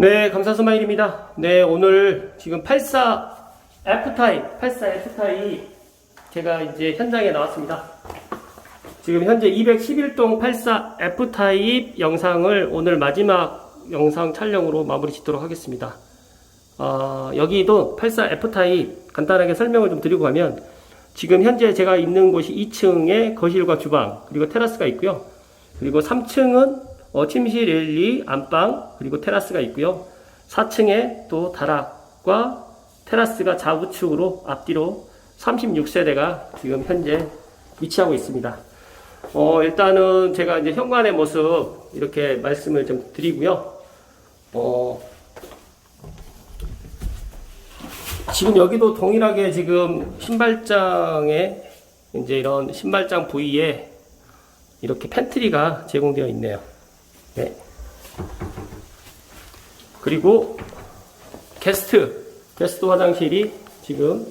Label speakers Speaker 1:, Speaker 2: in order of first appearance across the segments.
Speaker 1: 네, 감사스마일입니다. 네, 오늘 지금 84 F타입, 84 F타입 제가 이제 현장에 나왔습니다. 지금 현재 211동 84 F타입 영상을 오늘 마지막 영상 촬영으로 마무리 짓도록 하겠습니다. 어, 여기도 84 F타입 간단하게 설명을 좀 드리고 가면 지금 현재 제가 있는 곳이 2층에 거실과 주방 그리고 테라스가 있고요. 그리고 3층은 어, 침실 1, 2, 안방 그리고 테라스가 있고요. 4층에 또 다락과 테라스가 좌우측으로 앞뒤로 36세대가 지금 현재 위치하고 있습니다. 어, 일단은 제가 이제 현관의 모습 이렇게 말씀을 좀 드리고요. 어, 지금 여기도 동일하게 지금 신발장에 이제 이런 신발장 부위에 이렇게 팬트리가 제공되어 있네요. 네. 그리고 게스트 게스트 화장실이 지금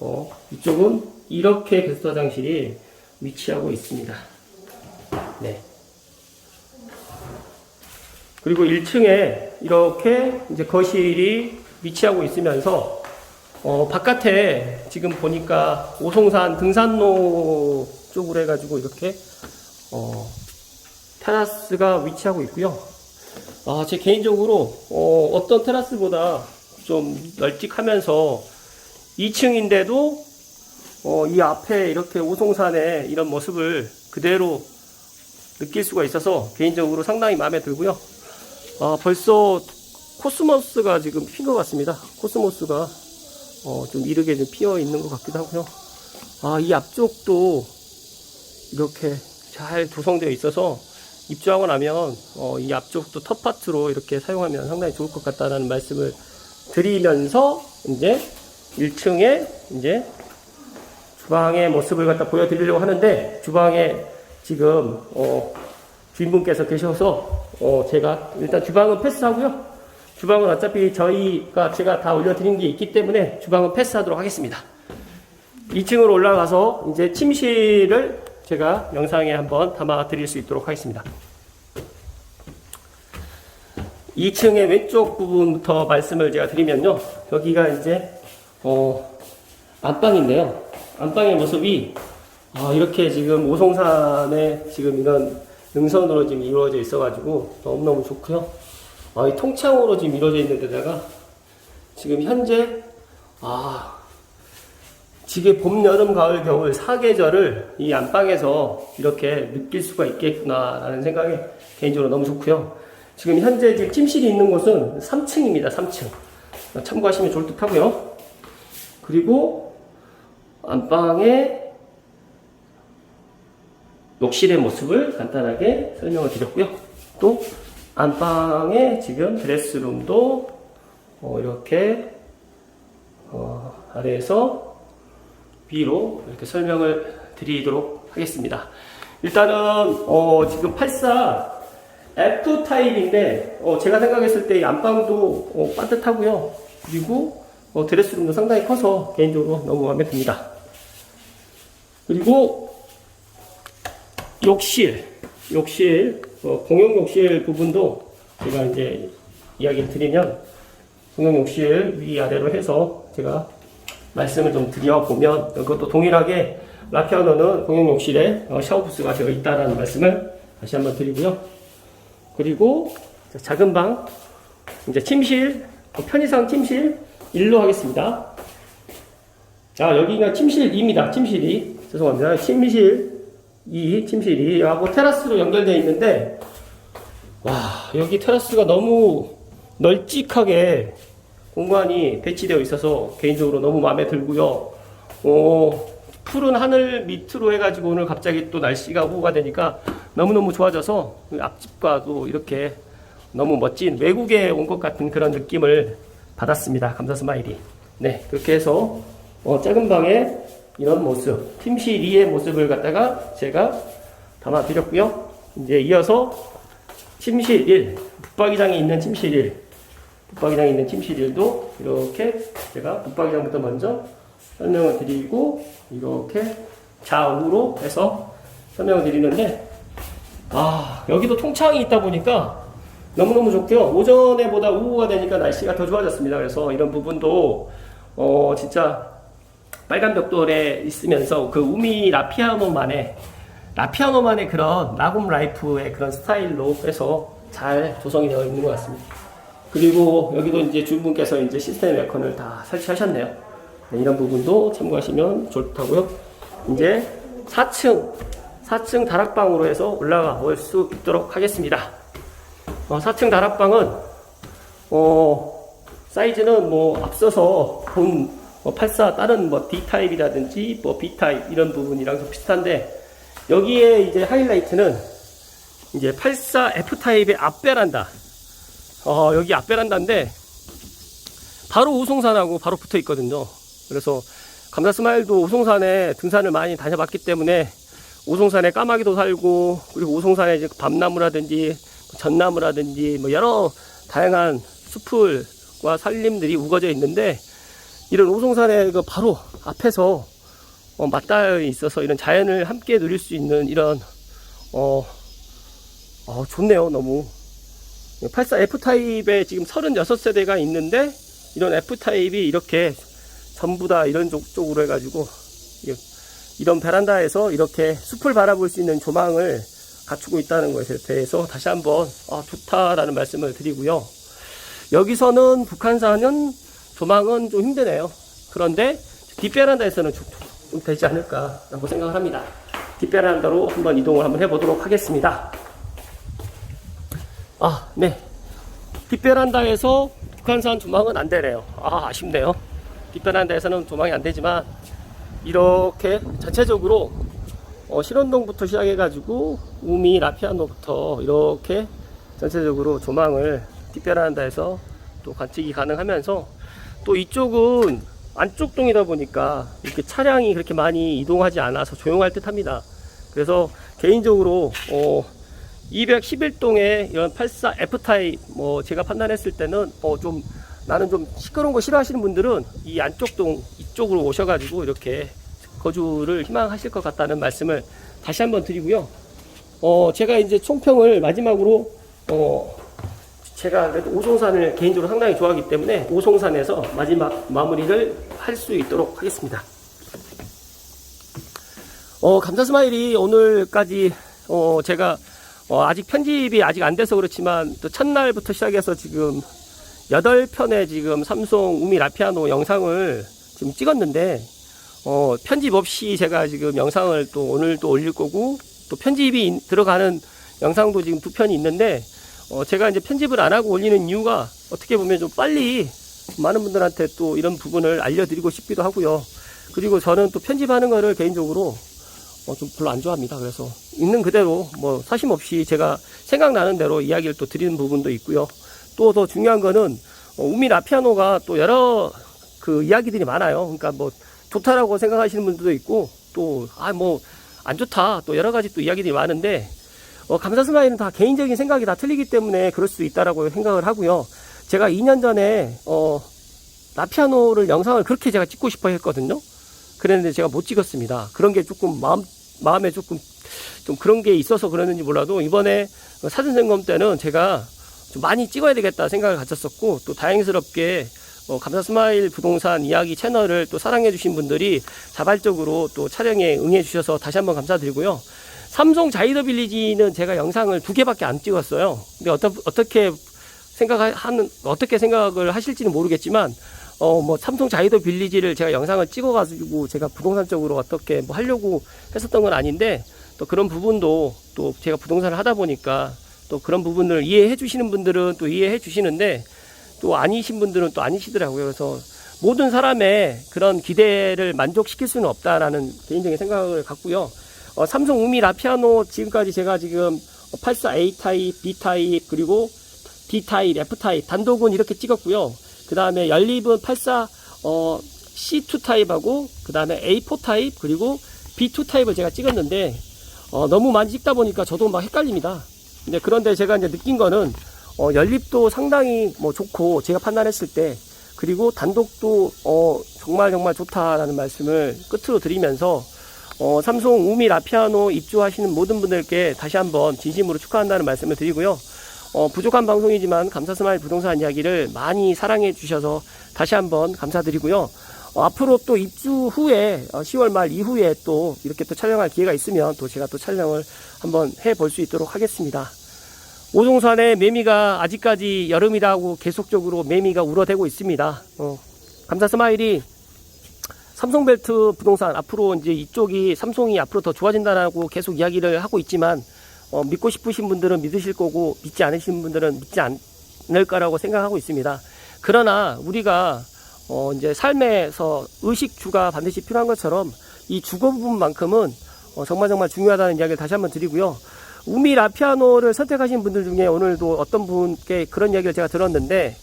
Speaker 1: 어, 이쪽은 이렇게 게스트 화장실이 위치하고 있습니다. 네. 그리고 1층에 이렇게 이제 거실이 위치하고 있으면서 어, 바깥에 지금 보니까 오송산 등산로 쪽으로 해가지고 이렇게 어, 테라스가 위치하고 있고요. 아, 제 개인적으로 어, 떤 테라스보다 좀 널찍하면서 2층인데도 어, 이 앞에 이렇게 오송산의 이런 모습을 그대로 느낄 수가 있어서 개인적으로 상당히 마음에 들고요. 아, 벌써 코스모스가 지금 핀 것 같습니다. 코스모스가 어, 좀 이르게 좀 피어 있는 것 같기도 하고요. 아, 이 앞쪽도 이렇게 잘 조성되어 있어서 입주하고 나면 어, 이 앞쪽도 텃파트로 이렇게 사용하면 상당히 좋을 것 같다는 말씀을 드리면서 이제 1층에 이제 주방의 모습을 갖다 보여드리려고 하는데 주방에 지금 어, 주인분께서 계셔서 어, 제가 일단 주방은 패스하고요. 주방은 어차피 저희가 제가 다 올려드린 게 있기 때문에 주방은 패스하도록 하겠습니다. 2층으로 올라가서 이제 침실을 제가 영상에 한번 담아 드릴 수 있도록 하겠습니다. 2층의 왼쪽 부분부터 말씀을 제가 드리면요. 여기가 이제 어, 안방인데요. 안방의 모습이 아, 이렇게 지금 오송산에 지금 이런 능선으로 지금 이루어져 있어가지고 너무너무 좋고요. 아, 이 통창으로 지금 이루어져 있는 데다가 지금 현재 아 지게 봄, 여름, 가을, 겨울 사계절을 이 안방에서 이렇게 느낄 수가 있겠구나라는 생각이 개인적으로 너무 좋고요. 지금 현재 지금 침실이 있는 곳은 3층입니다. 3층. 참고하시면 좋을 듯 하고요. 그리고 안방에 욕실의 모습을 간단하게 설명을 드렸고요. 또 안방에 지금 드레스룸도 어, 이렇게 어, 아래에서 위로 이렇게 설명을 드리도록 하겠습니다. 일단은 어, 지금 84 F 타입인데 어, 제가 생각했을 때이 안방도 어, 빠듯하고요. 그리고 어, 드레스룸도 상당히 커서 개인적으로 너무 마음에 듭니다. 그리고 욕실, 욕실 어, 공용 욕실 부분도 제가 이제 이야기를 드리면 공용 욕실 위아래로 해서 제가 말씀을 좀 드려보면 그것도 동일하게 라피아노는 공용 욕실에 어, 샤워 부스가 되어 있다는 말씀을 다시 한번 드리고요. 그리고 작은 방 이제 침실 어, 편의상 침실 1로 하겠습니다. 자 여기가 침실 2입니다. 침실 2 죄송합니다. 침실 2 침실 2 하고 테라스로 연결되어 있는데 와 여기 테라스가 너무 널찍하게 공간이 배치되어 있어서 개인적으로 너무 마음에 들고요. 어, 푸른 하늘 밑으로 해가지고 오늘 갑자기 또 날씨가 오후가 되니까 너무너무 좋아져서 그 앞집과도 이렇게 너무 멋진 외국에 온 것 같은 그런 느낌을 받았습니다. 감사 스마일이. 네, 그렇게 해서 어, 작은 방에 이런 모습, 팀실 2의 모습을 갖다가 제가 담아드렸고요. 이제 이어서 침실 1, 붙박이장에 있는 침실 1, 붙박이장에 있는 침실 일도 이렇게 제가 붙박이장부터 먼저 설명을 드리고 이렇게 좌우로 해서 설명을 드리는데 아 여기도 통창이 있다 보니까 너무너무 좋고요. 오전에 보다 오후가 되니까 날씨가 더 좋아졌습니다. 그래서 이런 부분도 어 진짜 빨간 벽돌에 있으면서 그 우미 라피아노만의 라피아노만의 그런 라곰 라이프의 그런 스타일로 해서 잘 조성이 되어 있는 것 같습니다. 그리고 여기도 이제 주분께서 이제 시스템 에어컨을 다 설치하셨네요. 네, 이런 부분도 참고하시면 좋다고요. 이제 4층 4층 다락방으로 해서 올라가 볼수 있도록 하겠습니다. 어, 4층 다락방은 어, 사이즈는 뭐 앞서서 본 뭐, 84 다른 뭐 D 타입이라든지 뭐 B 타입 이런 부분이랑 좀 비슷한데 여기에 이제 하이라이트는 이제 84 F 타입의 앞베란다. 어, 여기 앞베란다인데 바로 우송산하고 바로 붙어 있거든요. 그래서 감자 스마일도 우송산에 등산을 많이 다녀봤기 때문에 우송산에 까마귀도 살고 그리고 우송산에 이제 밤나무라든지 전나무라든지 뭐 여러 다양한 숲을과 산림들이 우거져 있는데 이런 우송산의 그 바로 앞에서 어, 맞닿아 있어서 이런 자연을 함께 누릴 수 있는 이런 어, 어 좋네요 너무 84 F 타입에 지금 36세대가 있는데 이런 F 타입이 이렇게 전부 다 이런 쪽, 쪽으로 해가지고 이- 이런 베란다에서 이렇게 숲을 바라볼 수 있는 조망을 갖추고 있다는 것에 대해서 다시 한번 아, 좋다라는 말씀을 드리고요. 여기서는 북한산은 조망은 좀 힘드네요. 그런데 뒷베란다에서는 좀, 좀 되지 않을까라고 생각을 합니다. 뒷베란다로 한번 이동을 한번 해보도록 하겠습니다. 아, 네. 뒷베란다에서 북한산 조망은 안 되네요. 아, 아쉽네요. 뒷베란다에서는 조망이 안 되지만 이렇게 전체적으로 어, 실원동부터 시작해가지고 우미 라피아노부터 이렇게 전체적으로 조망을 뒷베란다에서 또 관측이 가능하면서 또 이쪽은 안쪽 동이다 보니까 이렇게 차량이 그렇게 많이 이동하지 않아서 조용할 듯 합니다. 그래서 개인적으로 어, 211동에 이런 84 F타입 뭐 제가 판단했을 때는 어 좀 나는 좀 시끄러운 거 싫어하시는 분들은 이 안쪽 동 이쪽으로 오셔가지고 이렇게 거주를 희망하실 것 같다는 말씀을 다시 한번 드리고요. 어 제가 이제 총평을 마지막으로 어 제가 그래도 오송산을 개인적으로 상당히 좋아하기 때문에 오송산에서 마지막 마무리를 할 수 있도록 하겠습니다. 어, 감사 스마일이 오늘까지, 어, 제가, 어, 아직 편집이 아직 안 돼서 그렇지만, 또 첫날부터 시작해서 지금, 8편의 지금 삼성 우미 라피아노 영상을 지금 찍었는데, 어, 편집 없이 제가 지금 영상을 또 오늘 또 올릴 거고, 또 편집이 인- 들어가는 영상도 지금 두 편이 있는데, 어, 제가 이제 편집을 안 하고 올리는 이유가 어떻게 보면 좀 빨리 많은 분들한테 또 이런 부분을 알려드리고 싶기도 하고요. 그리고 저는 또 편집하는 거를 개인적으로 어, 좀 별로 안 좋아합니다. 그래서 있는 그대로 뭐 사심 없이 제가 생각나는 대로 이야기를 또 드리는 부분도 있고요. 또 더 중요한 거는 어, 우미 라피아노가 또 여러 그 이야기들이 많아요. 그러니까 뭐 좋다라고 생각하시는 분들도 있고 또 아 뭐 안 좋다 또 여러 가지 또 이야기들이 많은데 어, 감사 스마일은 다 개인적인 생각이 다 틀리기 때문에 그럴 수 있다라고 생각을 하고요. 제가 2년 전에 어, 라피아노를 영상을 그렇게 제가 찍고 싶어 했거든요. 그랬는데 제가 못 찍었습니다. 그런 게 조금 마음, 마음에 조금 좀 그런 게 있어서 그랬는지 몰라도 이번에 사진 점검 때는 제가 좀 많이 찍어야 되겠다 생각을 가졌었고 또 다행스럽게 어, 감사 스마일 부동산 이야기 채널을 또 사랑해 주신 분들이 자발적으로 또 촬영에 응해 주셔서 다시 한번 감사드리고요. 삼성 자이더 빌리지는 제가 영상을 두 개밖에 안 찍었어요. 근데 어떠, 어떻게 생각하는 어떻게 생각을 하실지는 모르겠지만 어 뭐 삼성 자이더 빌리지를 제가 영상을 찍어가지고 제가 부동산 쪽으로 어떻게 뭐 하려고 했었던 건 아닌데 또 그런 부분도 또 제가 부동산을 하다 보니까 또 그런 부분을 이해해 주시는 분들은 또 이해해 주시는데 또 아니신 분들은 또 아니시더라고요. 그래서 모든 사람의 그런 기대를 만족시킬 수는 없다라는 개인적인 생각을 갖고요. 어, 삼성 우미 라피아노 지금까지 제가 지금 84 A 타입, B 타입 그리고 D 타입, F 타입 단독은 이렇게 찍었고요. 그 다음에 연립은 84 어, C2 타입하고 그 다음에 A4 타입 그리고 B2 타입을 제가 찍었는데 어, 너무 많이 찍다 보니까 저도 막 헷갈립니다. 근데 그런데 제가 이제 느낀 거는 어, 연립도 상당히 뭐 좋고 제가 판단했을 때 그리고 단독도 어, 정말 정말 좋다라는 말씀을 끝으로 드리면서 어, 삼성 우미 라피아노 입주하시는 모든 분들께 다시 한번 진심으로 축하한다는 말씀을 드리고요. 어, 부족한 방송이지만 감사스마일 부동산 이야기를 많이 사랑해 주셔서 다시 한번 감사드리고요. 어, 앞으로 또 입주 후에 어, 10월 말 이후에 또 이렇게 또 촬영할 기회가 있으면 또 제가 또 촬영을 한번 해 볼 수 있도록 하겠습니다. 오종산의 매미가 아직까지 여름이라고 계속적으로 매미가 울어대고 있습니다. 어, 감사 스마일이 삼성벨트 부동산 앞으로 이제 이쪽이 삼성이 앞으로 더 좋아진다라고 계속 이야기를 하고 있지만 어, 믿고 싶으신 분들은 믿으실 거고 믿지 않으신 분들은 믿지 않을 거라고 생각하고 있습니다. 그러나 우리가 어, 이제 삶에서 의식주가 반드시 필요한 것처럼 이 주거 부분만큼은 어, 정말 정말 중요하다는 이야기를 다시 한번 드리고요. 우미 라피아노를 선택하신 분들 중에 오늘도 어떤 분께 그런 이야기를 제가 들었는데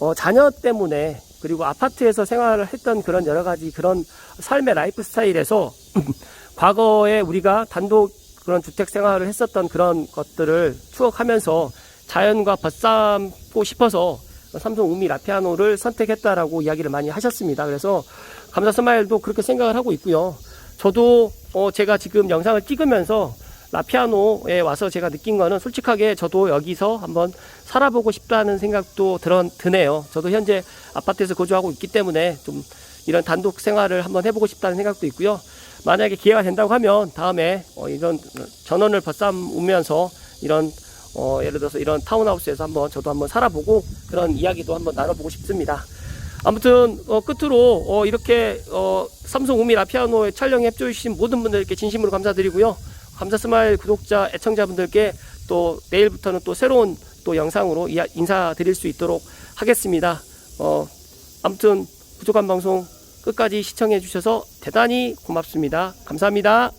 Speaker 1: 어, 자녀 때문에 그리고 아파트에서 생활을 했던 그런 여러 가지 그런 삶의 라이프 스타일에서 과거에 우리가 단독 그런 주택 생활을 했었던 그런 것들을 추억하면서 자연과 벗삼고 싶어서 삼성 우미 라피아노를 선택했다라고 이야기를 많이 하셨습니다. 그래서 감사 스마일도 그렇게 생각을 하고 있고요. 저도 어, 제가 지금 영상을 찍으면서 라피아노에 와서 제가 느낀 거는 솔직하게 저도 여기서 한번 살아보고 싶다는 생각도 들어, 드네요. 저도 현재 아파트에서 거주하고 있기 때문에 좀 이런 단독 생활을 한번 해보고 싶다는 생각도 있고요. 만약에 기회가 된다고 하면 다음에 어, 이런 전원을 벗삼으면서 이런 어, 예를 들어서 이런 타운하우스에서 한번 저도 한번 살아보고 그런 이야기도 한번 나눠보고 싶습니다. 아무튼 어, 끝으로 어, 이렇게 어, 삼성 우미 라피아노에 촬영에 협조해주신 모든 분들께 진심으로 감사드리고요. 감사 스마일 구독자 애청자분들께 또 내일부터는 또 새로운 또 영상으로 인사드릴 수 있도록 하겠습니다. 어, 아무튼 부족한 방송 끝까지 시청해 주셔서 대단히 고맙습니다. 감사합니다.